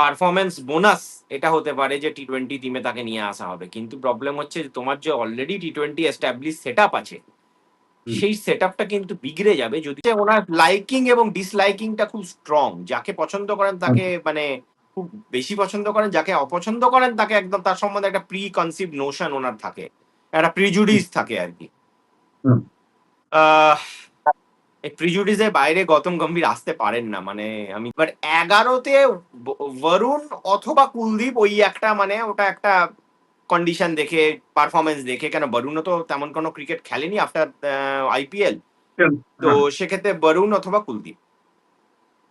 Performance bonus এটা হতে পারে যে টি টোয়েন্টি টিমে তাকে নিয়ে আসা হবে। কিন্তু প্রবলেম হচ্ছে যে তোমার যে already T twenty establish set আছে সেই সেট কিন্তু বিগড়ে যাবে যদি ওনার লাইকিং এবং ডিসলাইকিংটা খুব স্ট্রং যাকে পছন্দ করেন তাকে মানে খুব বেশি পছন্দ করেন যাকে অপছন্দ করেন তাকে একদম তার সম্বন্ধে একটা প্রি কনসিভ নোশন ওনার থাকে একটা প্রিজুডিস থাকে আর কি। এই প্রিজুডিসের বাইরে গৌতম গম্ভীর আসতে পারেন না মানে আমি বাট এগারোতে বরুণ অথবা কুলদীপ ওই একটা মানে ওটা একটা কন্ডিশন দেখে পারফরমেন্স দেখে। কেন বরুণও তো তেমন কোনো ক্রিকেট খেলেনি আফটার আইপিএল তো সেক্ষেত্রে বরুণ অথবা কুলদীপ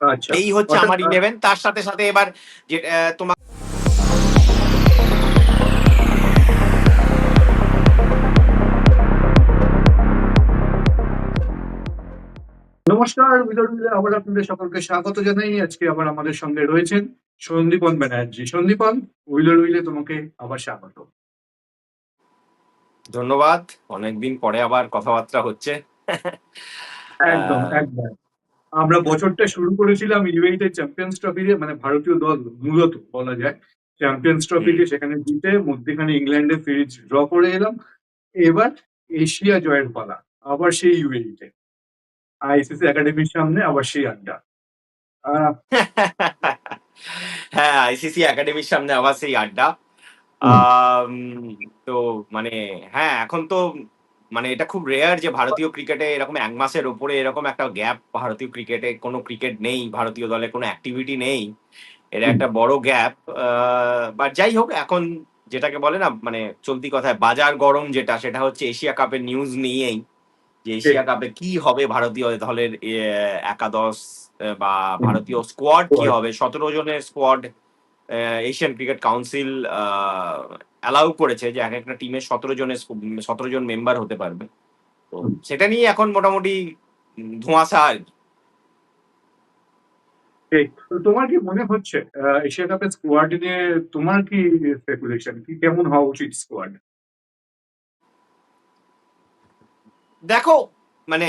আচ্ছা। এই হচ্ছে আমার ইলেভেন তার সাথে সাথে এবার যে তোমার নমস্কার আবার আপনাদের সকলকে স্বাগত জানাই। আজকে আবার আমাদের সঙ্গে রয়েছেন সন্দীপন ব্যানার্জি। সন্দীপন উইলার উইলে তোমাকে আবার স্বাগত। ধন্যবাদ। অনেকদিন পরে আবার কথাবার্তা হচ্ছে। একদম একদম। আমরা বছরটা শুরু করেছিলাম ইউএইতে চ্যাম্পিয়ন্স ট্রফি দিয়ে মানে ভারতীয় দল মূলত বলা যায়। চ্যাম্পিয়ন্স ট্রফি দিয়ে সেখানে জিতে মধ্যখানে ইংল্যান্ডে সিরিজ ড্র করে এলাম। এবার এশিয়া জয়ের পালা আবার সেই ইউএইতে আইসিসি একাডেমির সামনে আবার সেই আড্ডা হ্যাঁ আইসিসি একাডেমির সামনে আবার সেই আড্ডা। তো মানে হ্যাঁ এখন তো মানে এটা খুব রেয়ার যে ভারতীয় ক্রিকেটে এরকম এক মাসের ওপরে এরকম একটা গ্যাপ ভারতীয় ক্রিকেটে কোনো ক্রিকেট নেই ভারতীয় দলে কোনো অ্যাক্টিভিটি নেই। এটা একটা বড় গ্যাপ বাট যাই হোক এখন যেটাকে বলে না মানে চলতি কথায় বাজার গরম যেটা সেটা হচ্ছে এশিয়া কাপের নিউজ নিয়েই। যে এশিয়া কাপে কি হবে ভারতীয় দলের একাদশ বা ভারতীয় স্কোয়াড কি হবে? সতেরো জনের squad Asian cricket council allow করেছে যে এক একটা টিমের সতেরো জনের সতেরো জন মেম্বার হতে পারবে। তো সেটা নিয়ে এখন মোটামুটি ধোঁয়াশা আর কি। তোমার কি মনে হচ্ছে এশিয়া কাপের স্কোয়াড নিয়ে তোমার কি স্পেকুলেশন কি কেমন হওয়া উচিত স্কোয়াড দেখো মানে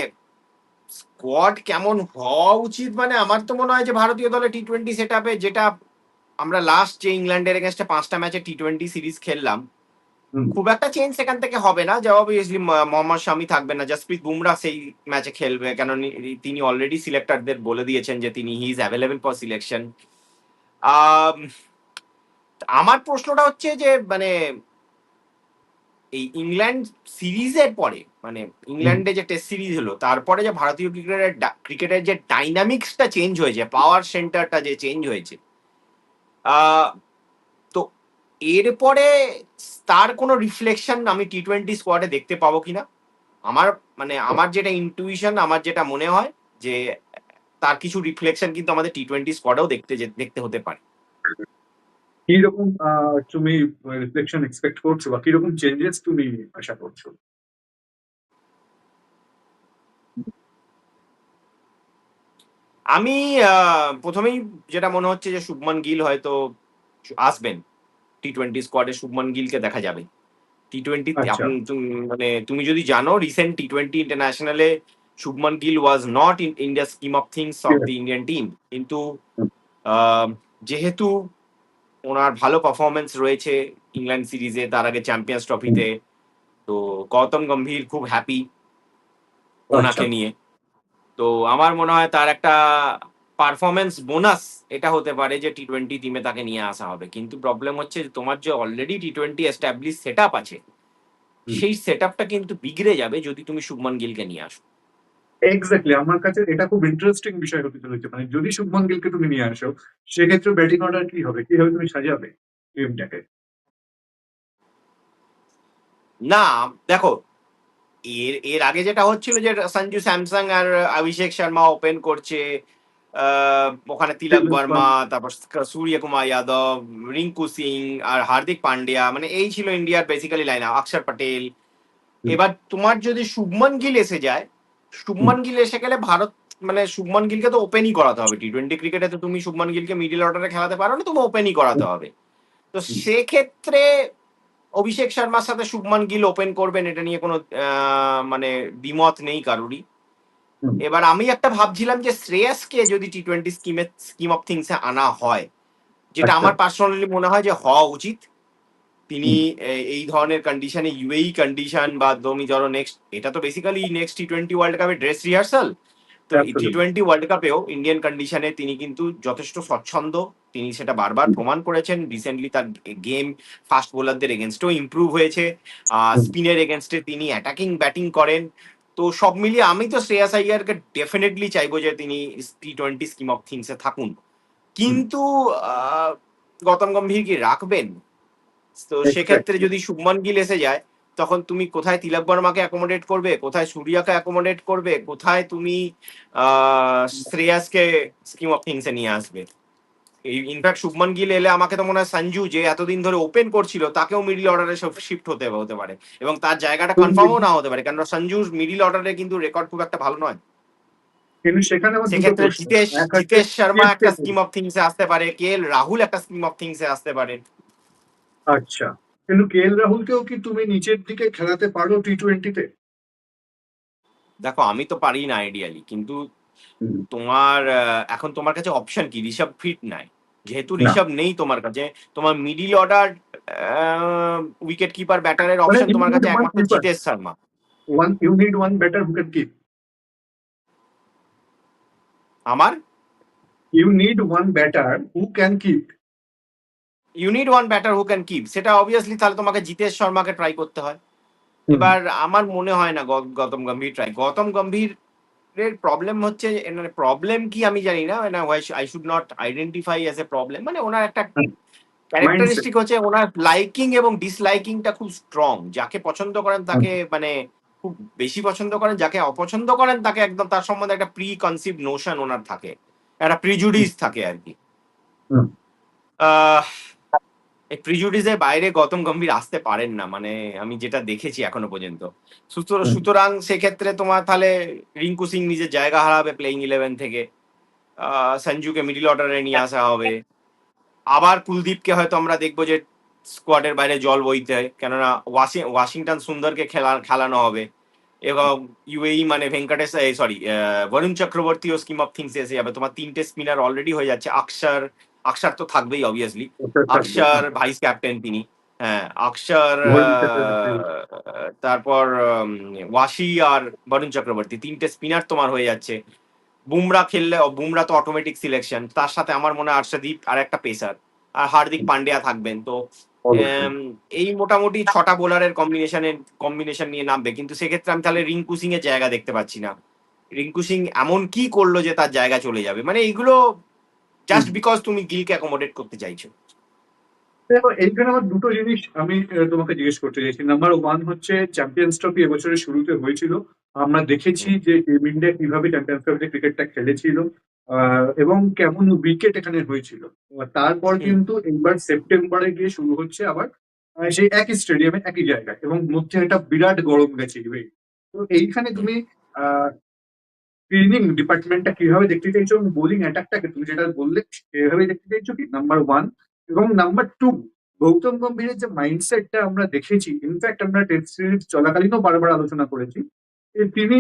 স্কোয়াড কেমন হওয়া উচিত মানে আমার তো মনে হয় যে ভারতীয় দলে টি টোয়েন্টি সেট যেটা আমরা লাস্ট যে ইংল্যান্ডের এগেনস্টে পাঁচটা ম্যাচে টি টোয়েন্টি সিরিজ খেললাম খুব একটা চেঞ্জ সেখান থেকে হবে না। যে অবভিয়াসলি মোহাম্মদ শামি থাকবে না। জাসপ্রীত বুমরা সেই ম্যাচে খেলবে। কেন তিনি অলরেডি সিলেক্টরদের বলে দিয়েছেন যে তিনি he is available for selection আমার প্রশ্নটা হচ্ছে যে মানে এই ইংল্যান্ড সিরিজের পরে মানে ইংল্যান্ডে যে টেস্ট সিরিজ হলো, তারপরে যে ভারতীয় ক্রিকেটের ক্রিকেটের যে ডাইনামিক্সটা চেঞ্জ হয়েছে পাওয়ার সেন্টারটা যে চেঞ্জ হয়েছে তো এরপরে তার কোনো রিফ্লেকশন আমি টি টোয়েন্টি স্কোয়াডে দেখতে পাবো কিনা? আমার মানে আমার যেটা ইনটুইশন আমার যেটা মনে হয় যে, তার কিছু রিফ্লেকশন কিন্তু আমাদের টি টোয়েন্টি স্কোয়াডেও দেখতে দেখতে হতে পারে। তুমি রিফ্লেকশন এক্সপেক্ট করছ বা কীরকম চেঞ্জেস তুমি আশা করছ? আমি প্রথমেই যেটা মনে হচ্ছে যে শুভমান গিল হয়তো আসবেন। টি টোয়েন্টি স্কোয়াডে শুভমন গিলকে দেখা যাবে। টি টোয়েন্টি আচ্ছা। মানে তুমি যদি জানো recent T twenty ইন্টারন্যাশনালে Shubman Gill was not in India scheme of things of the Indian team কিন্তু যেহেতু ওনার ভালো পারফরমেন্স রয়েছে ইংল্যান্ড সিরিজে তার আগে চ্যাম্পিয়ন্স ট্রফিতে তো। গৌতম গম্ভীর খুব হ্যাপি ওনাকে আচ্ছা। নিয়ে। তো আমার মনে হয় তার একটা পারফরমেন্স বোনাস এটা হতে পারে যে টি টোয়েন্টি টিমে তাকে নিয়ে আসা হবে। কিন্তু প্রবলেম হচ্ছে যে তোমার যে already T twenty establish set আছে সেই সেট আপটা কিন্তু বিগড়ে যাবে যদি তুমি শুভমান গিলকে নিয়ে আসো। এক্স্যাক্টলি আমার কাছে এটা খুব ইন্টারেস্টিং বিষয় হতে চলেছে। মানে যদি শুভমন গিলকে তুমি নিয়ে আসো সেক্ষেত্রে ব্যাটিং অর্ডার কি হবে? কীভাবে তুমি সাজাবে টিমটাকে না দেখো এর এর আগে যেটা হচ্ছিল যে সঞ্জু স্যামসাং আর অভিষেক শর্মা ওপেন করছে ওখানে তিলক তিলক বর্মা তারপর সূর্য কুমার যাদব রিঙ্কু সিং আর হার্দিক পান্ডিয়া মানে এই ছিল ইন্ডিয়ার বেসিক্যালি লাইন অক্ষর পটেল। এবার তোমার যদি শুভমন গিল এসে যায় শুভমন গিল এসে গেলে ভারত মানে শুভমান গিলকে তো ওপেনই করাতে হবে। টি টোয়েন্টি ক্রিকেটে তো তুমি শুভমান গিলকে মিডিল অর্ডারে খেলাতে পারো না তুমি ওপেনই করাতে হবে। তো সেক্ষেত্রে অভিষেক শর্মার সাথে শুভমান গিল ওপেন করবেন এটা নিয়ে কোনো মানে দ্বিমত নেই কারুরই। এবার আমি একটা ভাবছিলাম যে শ্রেয়াসকে যদি টি টোয়েন্টি স্কিমে স্কিম অফ থিংসে আনা হয় যেটা আচ্ছা। আমার পার্সোনালি মনে হয় যে হওয়া উচিত। তিনি এই ধরনের কন্ডিশনে ইউএই কন্ডিশন বা তুমি ধরো নেক্সট এটা তো basically next T twenty world কাপের ড্রেস রিহার্সাল তো টি টোয়েন্টি ওয়ার্ল্ড কাপেও ইন্ডিয়ান কন্ডিশনে তিনি কিন্তু যথেষ্ট স্বচ্ছন্দ। তিনি সেটা বারবার প্রমাণ করেছেন। রিসেন্টলি তার গেম ফাস্ট বোলারদের এগেনস্টেও ইমপ্রুভ হয়েছে। স্পিনের এগেনস্টে তিনি অ্যাটাকিং ব্যাটিং করেন। তো সব মিলিয়ে আমি তো শ্রেয়াস আইয়ারকে ডেফিনেটলি চাইব যে তিনি টি টোয়েন্টি স্কিম অফ থিংসে থাকুন। কিন্তু গৌতম গম্ভীর কি রাখবেন? তো সেক্ষেত্রে যদি শুভমান গিল এসে যায় তখন তুমি কোথায় তিলক বর্মাকে অ্যাকোমোডেট করবে? কোথায় সূর্যাকে অ্যাকোমোডেট করবে? কোথায় তুমি শ্রেয়াসকে স্কিম অফ থিংসে নিয়ে আসবে? ইনফ্যাক্ট শুভমান গিল এলে আমাকে তো মনে হয় সঞ্জু যে এতদিন ধরে ওপেন করছিল তাকেও মিডিল অর্ডারে শিফট হতে হতে পারে। এবং তার জায়গাটা কনফার্মও না হতে পারে কারণ সঞ্জুর মিডিল অর্ডারে কিন্তু রেকর্ড খুব একটা ভালো নয়। কিন্তু সেখানে সেক্ষেত্রে জিতেশ জিতেশ শর্মা একটা স্কিম অফ থিংসে আসতে পারে কে এল রাহুল একটা স্কিম অফ থিংসে আসতে পারে। আচ্ছা। কিন্তু কে এল রাহুলকেও কি তুমি নিচের দিকে খেলাতে পারো টি টোয়েন্টিতে দেখো আমি তো পারি না আইডিয়ালি কিন্তু তোমার এখন তোমার কাছে অপশন কি? ঋষভ ফিট নাই। যেহেতু। ঋষভ নেই তোমার কাছে তোমার মিডিল অর্ডার উইকেট কিপার ব্যাটারের অপশন তোমার কাছে একমাত্র Jitesh Sharma. One you need one better who can keep আমার? You need one batter who can keep unit one batter who can keep সেটা অবভিয়াসলি তাহলে তোমাকে জিতেশ শর্মাকে ট্রাই করতে হয়। এবার আমার মনে হয় না গৌতম গম্ভীর ট্রাই গৌতম গম্ভীর এর প্রবলেম হচ্ছে মানে প্রবলেম কি আমি জানি না। মানে I should not identify as a problem মানে ওনার একটা ক্যারেক্টারিস্টিক হচ্ছে ওনার লাইকিং এবং ডিসলাইকিংটা খুব স্ট্রং যাকে পছন্দ করেন তাকে মানে খুব বেশি পছন্দ করেন যাকে অপছন্দ করেন তাকে একদম তার সম্বন্ধে একটা প্রি কনসিভ নোশন ওনার থাকে। একটা প্রিজুডিস থাকে আর কি। প্রিজুডিসের বাইরে গৌতম গম্ভীর আসতে পারেন না মানে আমি যেটা দেখেছি এখনও পর্যন্ত। সুতরাং সুতরাং সেক্ষেত্রে তোমার তাহলে রিঙ্কু সিং নিজের জায়গা হারাবে প্লেইং ইলেভেন থেকে। সঞ্জুকে মিডিল অর্ডারে নিয়ে আসা হবে। আবার কুলদীপকে হয়তো আমরা দেখব যে স্কোয়াডের বাইরে জল বইতে হয়। কেননা ওয়াশিং ওয়াশিংটন সুন্দরকে খেলা খেলানো হবে। এবং ইউএই মানে ভেঙ্কটেশ সরি বরুণ চক্রবর্তী ও স্কিম অফ থিংস এসে যাবে। তোমার তিনটে স্পিনার অলরেডি হয়ে যাচ্ছে। অক্ষর অক্ষর তো থাকবেই অবভিয়াসলি অক্ষর ভাইস ক্যাপ্টেন তিনি। হ্যাঁ চক্রবর্তী। তারপর ওয়াশি আর বরুণ চক্রবর্তী তিনটে স্পিনার তোমার হয়ে যাচ্ছে। বুমরা খেললে বুমরা তো অটোমেটিক সিলেকশন তার সাথে আমার মনে হয় আর্শদীপ আর একটা পেসার আর হার্দিক পান্ডিয়া থাকবেন তো এই মোটামুটি ছটা বোলারের কম্বিনেশনের কম্বিনেশন নিয়ে নামবে। কিন্তু সেক্ষেত্রে আমি তাহলে রিঙ্কু সিং এর জায়গা দেখতে পাচ্ছি না। রিঙ্কু সিং এমন কি করল যে তার জায়গা চলে যাবে? মানে এইগুলো জাস্ট বিকজ তুমি গিলকে অ্যাকোমোডেট করতে চাইছো। দেখো এইখানে আমার দুটো জিনিস আমি তোমাকে জিজ্ঞেস করতে চাইছি। নাম্বার ওয়ান হচ্ছে চ্যাম্পিয়ন্স ট্রফি এবছরের শুরুতে হয়েছিল। আমরা দেখেছি যে টিম ইন্ডিয়া কীভাবে চ্যাম্পিয়ন্স ট্রফিতে ক্রিকেটটা খেলেছিল এবং কেমন উইকেট এখানে হয়েছিল। তারপর কিন্তু এইবার সেপ্টেম্বরে গিয়ে শুরু হচ্ছে আবার সেই একই স্টেডিয়ামে একই জায়গায়। এবং মধ্যে একটা বিরাট গরম গেছে তো এইখানে তুমি ফিল্ডিং ডিপার্টমেন্টটা কীভাবে দেখতে চাইছো এবং বোলিং অ্যাটাকটাকে তুমি যেটা বললে সেভাবে দেখতে চাইছো কি? নাম্বার ওয়ান এবং নাম্বার টু গৌতম গম্ভীরের যে মাইন্ডসেটটা আমরা দেখেছি ইনফ্যাক্ট আমরা টেস্ট সিরিজ চলাকালীনও বারবার আলোচনা করেছি যে তিনি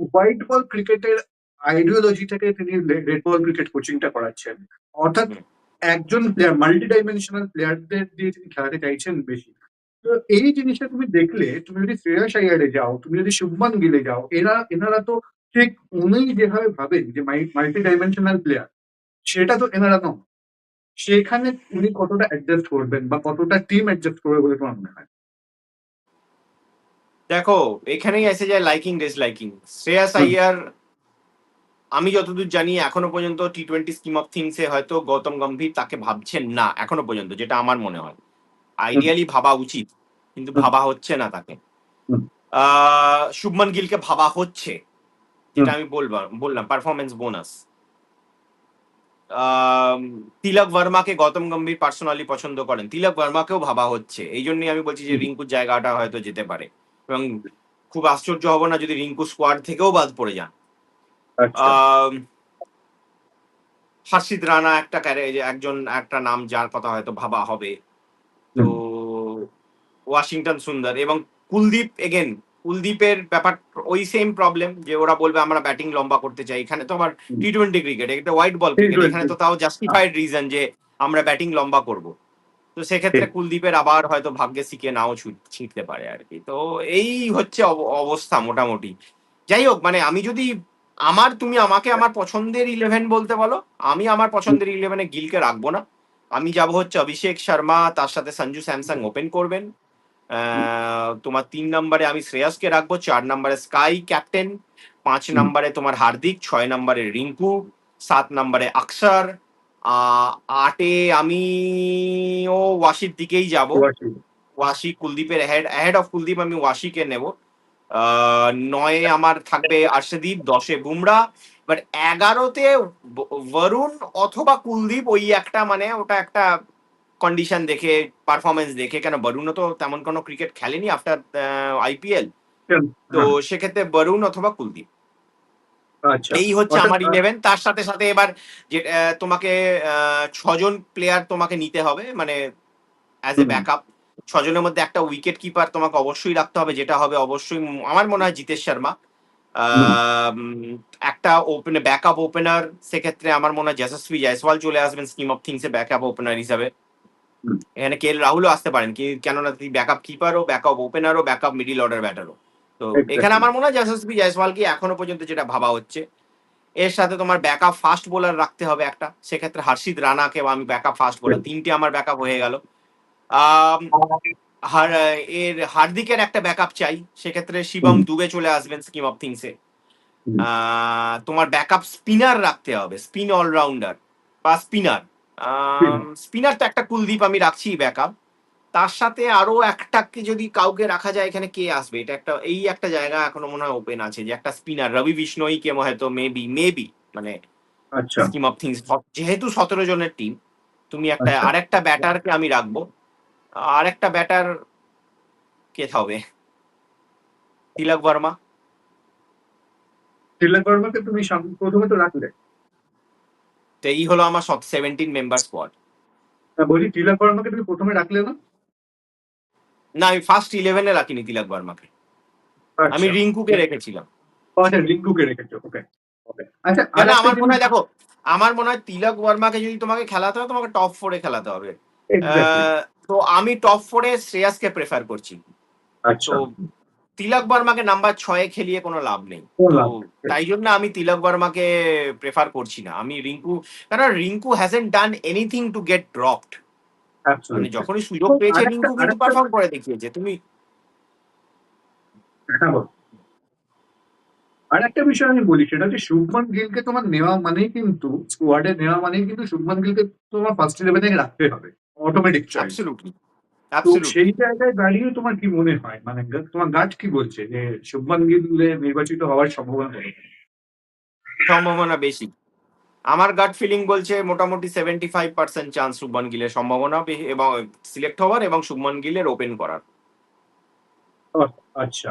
হোয়াইট বল ক্রিকেটের আইডিওলজি থেকে তিনি রেড বল ক্রিকেট কোচিংটা করাচ্ছেন। অর্থাৎ একজন প্লেয়ার মাল্টি ডাইমেনশনাল প্লেয়ারদের দিয়ে তিনি খেলাতে চাইছেন বেশি। তো এই জিনিসটা তুমি দেখলে তুমি যদি শ্রেয়াস আইয়ারে যাও তুমি যদি শুভমান গিলে যাও এরা এনারা তো ঠিক উনি যেভাবে ভাবেন যে মাল্টি ডাইমেনশনাল প্লেয়ার সেটা তো এনারা নন। সেখানে উনি কতটা অ্যাডজাস্ট করবেন বা কতটা টিম অ্যাডজাস্ট করবে বলে তোমার মনে হয়? দেখো এখানেই এসে যায় লাইকিং ডিসলাইকিং শ্রেয়াস আইয়ার আমি যতদূর জানি এখনও পর্যন্ত T twenty scheme of things এ হয়তো গৌতম গম্ভীর তাকে ভাবছেন না এখনও পর্যন্ত যেটা আমার মনে হয়। আইডিয়ালি ভাবা উচিত কিন্তু ভাবা হচ্ছে না তাকে। আহ, শুভমান গিলকে ভাবা হচ্ছে। যেটা আমি বলবার বললাম পারফরমেন্স বোনাস তিলক বর্মাকে গৌতম গম্ভীর পার্সোনালি পছন্দ করেন। তিলক বর্মাকেও ভাবা হচ্ছে। এই জন্যই আমি বলছি যে রিঙ্কুর জায়গাটা হয়তো যেতে পারে। এবং খুব আশ্চর্য হব না যদি রিঙ্কু স্কোয়াড থেকেও বাদ পড়ে যান। আচ্ছা। হাসিদ রানা একটা একজন একটা নাম যার কথা হয়তো ভাবা হবে। তো ওয়াশিংটন সুন্দর এবং কুলদীপ এগেন কুলদীপের ব্যাপার ওই সেম প্রবলেম যে ওরা বলবে আমরা ব্যাটিং লম্বা করতে চাই। এখানে তো আবার টি টোয়েন্টি ক্রিকেট এটা হোয়াইট বল ক্রিকেট এখানে তো তাও জাস্টিফাইড রিজন যে আমরা ব্যাটিং লম্বা করব। তো সেক্ষেত্রে কুলদীপের আবার হয়তো ভাগ্যে শিখে নাও ছুট- ছিঁটতে পারে আর কি। তো এই হচ্ছে অব- অবস্থা মোটামুটি। যাই হোক মানে আমি যদি আমার তুমি আমাকে আমার পছন্দের ইলেভেন বলতে বলো আমি আমার পছন্দের ইলেভেনে গিলকে রাখব না। আমি যাব হচ্ছে অভিষেক শর্মা তার সাথে সঞ্জু স্যামসাং ওপেন করবেন। তোমার তিন নম্বরে আমি শ্রেয়াসকে রাখব চার নম্বরে স্কাই ক্যাপ্টেন পাঁচ। নম্বরে তোমার হার্দিক ছয় নম্বরে রিঙ্কু সাত নম্বরে আহ, আটে আমি ও ওয়াশির দিকেই যাব। ওয়াশি কুলদীপের হেড হেড অফ কুলদীপ আমি ওয়াশিকে নেব। নয়ে আমার থাকবে আর্শদীপ দশে বুমরা। বাট এগারোতে বরুণ অথবা কুলদীপ ওই একটা মানে ওটা একটা কন্ডিশন দেখে পারফরমেন্স দেখে কেন বরুণও তো তেমন কোনো ক্রিকেট খেলেনি আফটার আইপিএল তো সেক্ষেত্রে বরুণ অথবা কুলদীপ আচ্ছা। এই হচ্ছে আমার ইলেভেন তার সাথে সাথে এবার যে তোমাকে ছজন প্লেয়ার তোমাকে নিতে হবে মানে অ্যাজ এ। ব্যাকআপ ছজনের মধ্যে একটা উইকেট কিপার তোমাকে অবশ্যই রাখতে হবে যেটা হবে অবশ্যই আমার মনে হয় জিতেশ শর্মা। আহ, একটা ওপেন ব্যাকআপ ওপেনার সেক্ষেত্রে আমার মনে হয় যশস্বী জয়সওয়াল চলে আসবেন স্কিম অফ থিংসে ব্যাকআপ ওপেনার হিসাবে। এখানে কে রাহুলও আসতে পারেন কি কেননা তুই ব্যাকআপ কিপারও ব্যাকআপ ওপেনারও ব্যাকআপ মিডিল অর্ডার ব্যাটারও তো এখানে আমার মনে হয় যশস্বী জয়সওয়ালকে এখনও পর্যন্ত যেটা ভাবা হচ্ছে। এর সাথে তোমার ব্যাকআপ ফাস্ট বোলার রাখতে হবে একটা। সেক্ষেত্রে হর্ষিত রানাকে আমি ব্যাকআপ ফাস্ট বোলার তিনটে আমার ব্যাকআপ হয়ে গেল। এর হার্দিকের একটা ব্যাকআপ চাই। সেক্ষেত্রে শিবম। দুবে চলে আসবেন স্কিম অফ থিংসে হুম। তোমার ব্যাকআপ স্পিনার রাখতে হবে স্পিন অলরাউন্ডার বা স্পিনার স্পিনার তো একটা কুলদীপ আমি রাখছি ব্যাকআপ তার সাথে আরও একটাকে যদি কাউকে রাখা যায় এখানে কে আসবে? এটা একটা এই একটা জায়গা এখনও মনে হয় ওপেন আছে যে একটা স্পিনার রবি বিষ্ণই কে হয়তো মেবি মেবি মানে আচ্ছা। স্কিম অফ থিংস যেহেতু সতেরো জনের টিম তুমি একটা আচ্ছা। আরেকটা ব্যাটারকে আমি রাখব। আরেকটা ব্যাটার কে হবে? তিলক বর্মা। তিলক বর্মাকে তুমি প্রথমে তো রাখলে। তো এই হলো আমার সব সেভেন্টিন মেম্বার স্কোয়াড বলি তিলক বর্মাকে তুমি প্রথমে রাখলে না? না আমি ফার্স্ট ইলেভেনে রাখিনি তিলক বর্মাকে। আচ্ছা। আমি রিঙ্কুকে রেখেছিলাম। আচ্ছা রিঙ্কুকে রেখেছো ওকে আচ্ছা আমার মনে হয় দেখো আমার মনে হয় তিলক বর্মাকে যদি তোমাকে খেলাতে হয় তোমাকে টপ ফোরে খেলাতে হবে। তো আমি টপ ফোরে শ্রেয়াসকে প্রেফার করছি। আচ্ছা। তিলক বর্মাকে নাম্বার ছয়ে খেলিয়ে কোনো লাভ নেই। তাই জন্য আমি তিলক বর্মাকে প্রেফার করছি না। আমি রিঙ্কু কারণ Rinku hasn't done anything to get dropped মানে যখনই সুযোগ পেয়েছে রিঙ্কু কিন্তু পারফর্ম করে দেখিয়েছে। তুমি আর একটা বিষয় আমি বলি সেটা হচ্ছে শুভমান গিলকে তোমার নেওয়া মানেই কিন্তু স্কোয়াডে নেওয়া মানেই কিন্তু শুভমান গিলকে তোমার ফার্স্ট ইলেভেনে রাখতে হবে। অটোমেটিক অ্যাবসলুটলি সেই জায়গায় দাঁড়িয়ে তোমার কি মনে হয়? মানে তোমার গাট কি বলছে যে শুভমান গিলে নির্বাচিত হওয়ার সম্ভাবনা সম্ভাবনা বেশি। আমার গাট ফিলিং বলছে মোটামুটি seventy five percent chance Shubman গিলের সম্ভাবনা এবং সিলেক্ট হওয়ার এবং শুভমান গিলের ওপেন করার। আচ্ছা।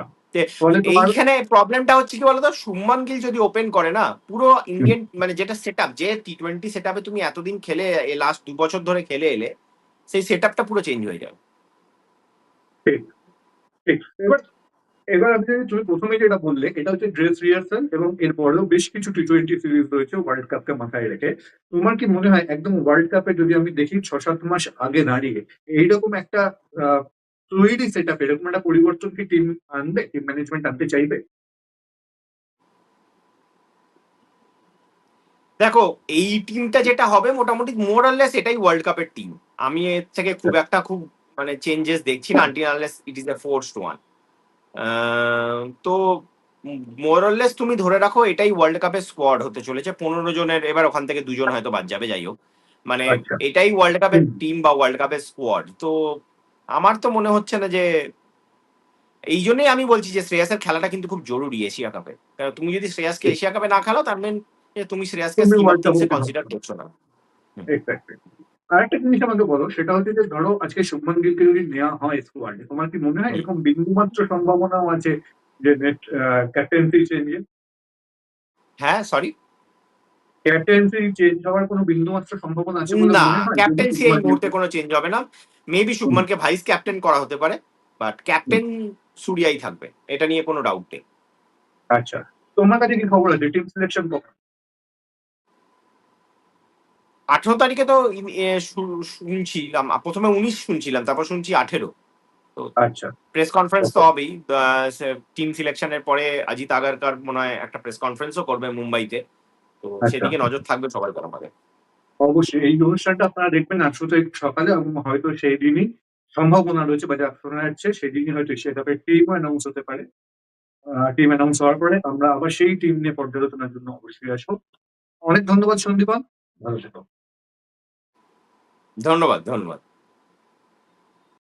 এইখানে প্রবলেমটা হচ্ছে কি বলতো? শুভমান গিল যদি ওপেন করে না পুরো ইন্ডিয়ান মানে যেটা সেট যে টি টোয়েন্টি সেট তুমি এতদিন খেলে লাস্ট দু বছর ধরে খেলে এলে সেই সেট পুরো চেঞ্জ হয়ে যাবে। ঠিক এবার এবার আমি জানি তুমি প্রথমে যেটা বললে, এটা হচ্ছে ড্রেস রিহার্সাল এবং এরপরেও বেশ কিছু টি টোয়েন্টি সিরিজ রয়েছে ওয়ার্ল্ড কাপকে মাথায় রেখে। তোমার কি মনে হয় একদম ওয়ার্ল্ড কাপে যদি আমি দেখি ছ সাত মাস আগে দাঁড়িয়ে, এইরকম একটা তৈরি সেট আপ এরকম একটা পরিবর্তন কি টিম আনবে টিম ম্যানেজমেন্ট আনতে চাইবে? দেখো, এই টিমটা যেটা হবে মোটামুটি মোরাললেস এটাই ওয়ার্ল্ড কাপের টিম আমি এর থেকে খুব একটা খুব মানে চেঞ্জেস দেখছি না until unless it is a forced one তো মোরাললেস তুমি ধরে রাখো এটাই ওয়ার্ল্ড কাপের স্কোয়াড হতে চলেছে। পনেরো জনের এবার ওখান থেকে দুজন হয়তো বাদ যাবে যাই হোক। মানে আচ্ছা। এটাই ওয়ার্ল্ড কাপের টিম বা ওয়ার্ল্ড কাপের স্কোয়াড তো আমার তো মনে হচ্ছে না যে এই জন্যই আমি বলছি যে শ্রেয়াসের খেলাটা কিন্তু খুব জরুরি এশিয়া কাপে কারণ তুমি যদি শ্রেয়াসকে এশিয়া কাপে না খেলো তার মেন তুমি শ্রেয়াসকে তুমি এ কনসিডার করছ না। আরেকটা জিনিস আমাকে বলো সেটা হচ্ছে যে ধরো আজকে শুভমান গিলকে যদি নেওয়া হয় স্কোয়াডে তোমার কি মনে হয় এরকম বিন্দুমাত্র সম্ভাবনাও আছে যে নেট ক্যাপ্টেন্সি চেঞ্জে হ্যাঁ সরি ক্যাপ্টেন্সি চেঞ্জ হওয়ার কোনো বিন্দুমাত্র সম্ভাবনা আছে না ক্যাপ্টেন্সি এই মুহূর্তে কোনো চেঞ্জ হবে না। মেবি শুভমানকে ভাইস ক্যাপ্টেন করা হতে পারে বাট ক্যাপ্টেন সুরিয়াই থাকবে এটা নিয়ে কোনো ডাউট নেই। আচ্ছা তোমার কাছে কি খবর আছে? টিম সিলেকশন কখন? আঠেরো তারিখে তো শুনছিলাম প্রথমে উনিশ শুনছিলাম তারপর শুনছি আঠেরো। আচ্ছা। প্রেস কনফারেন্স তো হবেই টিম সিলেকশনের পরে অজিত আগারকার মনে হয় একটা প্রেস কনফারেন্সও করবে মুম্বাইতে। তো আচ্ছা। সেদিকে নজর থাকবে সবার আমাদের অবশ্যই এই অনুষ্ঠানটা আপনারা দেখবেন আটশো তারিখ সকালে এবং হয়তো সেই দিনই সম্ভাবনা রয়েছে বা যা শোনা যাচ্ছে সেই দিনই হয়তো সেটা টিম অ্যানাউন্স হতে পারে। টিম অ্যানাউন্স হওয়ার পরে আমরা আবার সেই টিম নিয়ে পর্যালোচনার জন্য অবশ্যই আসব। অনেক ধন্যবাদ সন্দীপন ভালো থেকো। ধন্যবাদ ধন্যবাদ।